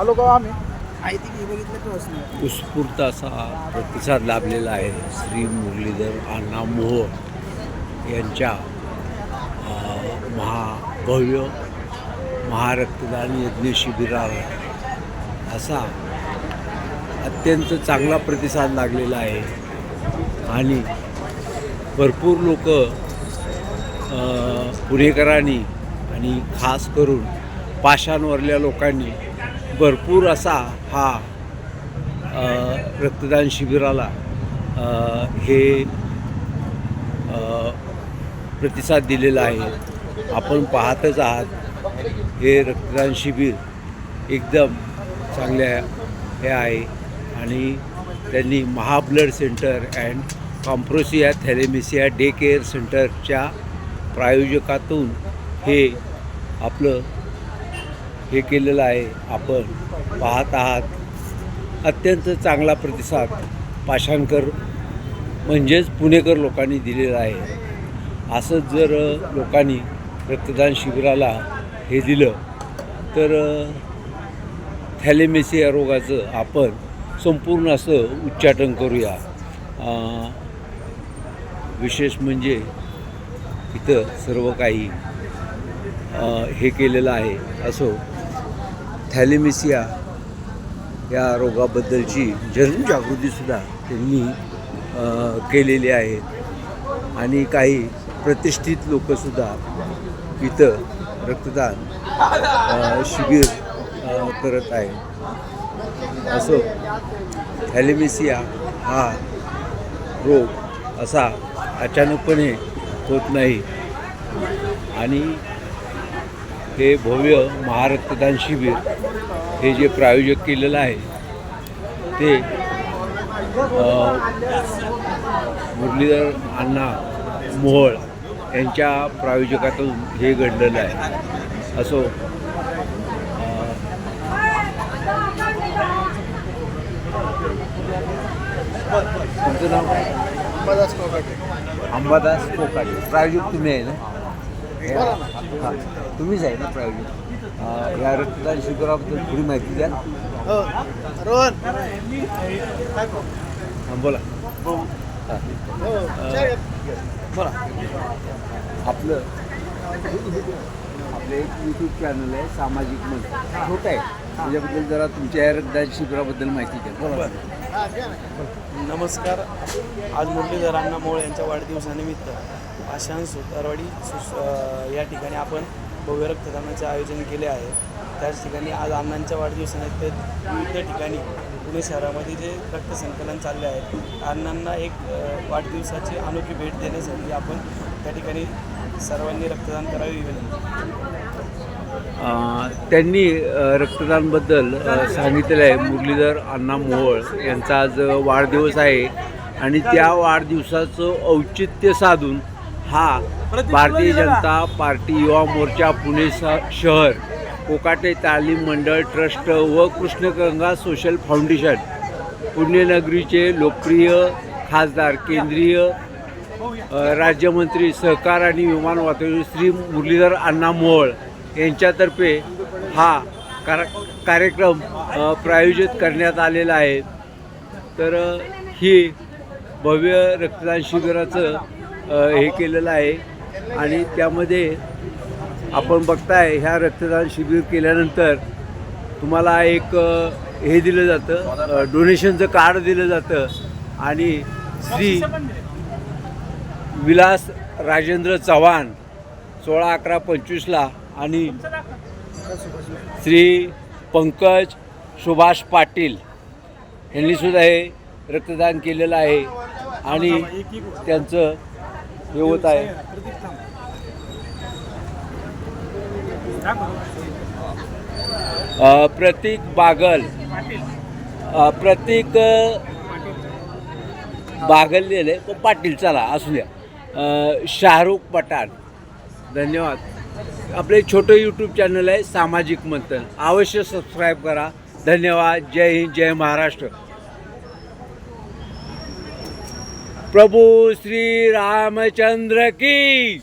आलो का आम्ही? माहिती बघितलं उत्स्फूर्त असा प्रतिसाद लाभलेला आहे. श्री मुरलीधर अण्णा मोहोळ यांच्या महाभव्य महारक्तदान यज्ञ शिबिराला असा अत्यंत चांगला प्रतिसाद लागलेला आहे. आणि भरपूर लोक पुणेकरांनी आणि खास करून पाषाणवरल्या लोकांनी भरपूर असा हा रक्तदान शिबिराला हे प्रतिसाद दिलेला आहे. आपण पाहतच आहात हे रक्तदान शिबिर एकदम चांगल्या हे आहे आणि त्यांनी महाब्लड सेंटर अँड कॉम्प्रोसिया थॅलेमिसिया डे केअर सेंटरच्या प्रायोजकातून हे आपलं हे केलेलं आहे. आपण पाहत आहात. अत्यंत चांगला प्रतिसाद पाषाणकर म्हणजेच पुणेकर लोकांनी दिलेला आहे. असंच जर लोकांनी रक्तदान शिबिराला हे दिलं तर थॅलेमेसिया रोगाचं आपण संपूर्ण असं उच्चाटन करूया. विशेष म्हणजे इथं सर्व काही हे केलेलं आहे असो थॅलेमिसिया या रोगाबद्दलची जनजागृतीसुद्धा त्यांनी केलेली आहे. आणि काही प्रतिष्ठित लोकंसुद्धा इथं रक्तदान शिबिर करत आहे असो थॅलेमिसिया हा रोग असा अचानकपणे होत नाही. आणि हे भव्य महारक्तदान शिबिर हे जे प्रायोजक केलेलं आहे ते मुरलीधर अण्णा मोहोळ यांच्या प्रायोजकातून हे घडलेलं आहे. असो तुमचं नाव अंबादास कोकाटे. अंबादास कोकाटे. प्रायोजक तुम्ही आहे ना? हां तुम्हीच आहे ना प्रायोजक या रक्तदान शिबिराबद्दल थोडी माहिती द्या हो. रोहन. हां बोला. हां. हो. चल. बोला. आपलं आपलं एक यूट्यूब चॅनल आहे सामाजिक मन छोटं आहे. त्याच्याबद्दल जरा तुमच्या या शिबिराबद्दल माहिती द्या. बोला. नमस्कार. आज मुरलीधर अण्णा मोळ यांच्या वाढदिवसानिमित्त आशान सुतारवाडी सुस या ठिकाणी आपण भव्य रक्तदानाचे आयोजन केले आहे. त्याच ठिकाणी आज अण्णांच्या वाढदिवसानिमित्त विविध ठिकाणी पुणे शहरामध्ये जे रक्तसंकलन चालले आहे अण्णांना एक वाढदिवसाची अनोखी भेट देण्यासाठी आपण त्या ठिकाणी सर्वांनी रक्तदान करावे विनंती. त्यांनी रक्तदानबद्दल सांगितलेलं आहे मुरलीधर अण्णा मोहोळ यांचा आज वाढदिवस आहे आणि त्या वाढदिवसाचं औचित्य साधून हा भारतीय जनता पार्टी युवा मोर्चा पुणे स- शहर कोकाटे तालीम मंडळ ट्रस्ट व कृष्णगंगा सोशल फाउंडेशन पुण्यनगरीचे लोकप्रिय खासदार केंद्रीय राज्यमंत्री सहकार आणि विमान वाहतूक श्री मुरलीधर अण्णा मोहोळ यांच्यातर्फे हा कार कार्यक्रम प्रायोजित करण्यात आलेला आहे. तर ही भव्य रक्तदान शिबिराचं हे केलेलं आहे. आणि त्यामध्ये आपण बघताय ह्या रक्तदान शिबिर केल्यानंतर तुम्हाला एक हे दिलं जातं डोनेशनचं कार्ड दिलं जातं. आणि श्री विलास राजेंद्र चव्हाण सोळा अकरा पंचवीसला आणि श्री पंकज सुभाष पाटील यांनीसुद्धा हे रक्तदान केलेलं आहे आणि त्यांचं हे होत आहे प्रतीक बागल. प्रतीक बागल लिहिले पण पाटील चला असू द्या. शाहरुख पठाण. धन्यवाद. आपले छोटं यूट्यूब चॅनल आहे सामाजिक मंथन. अवश्य सबस्क्राईब करा. धन्यवाद. जय हिंद जय महाराष्ट्र. प्रभू श्री रामचंद्र की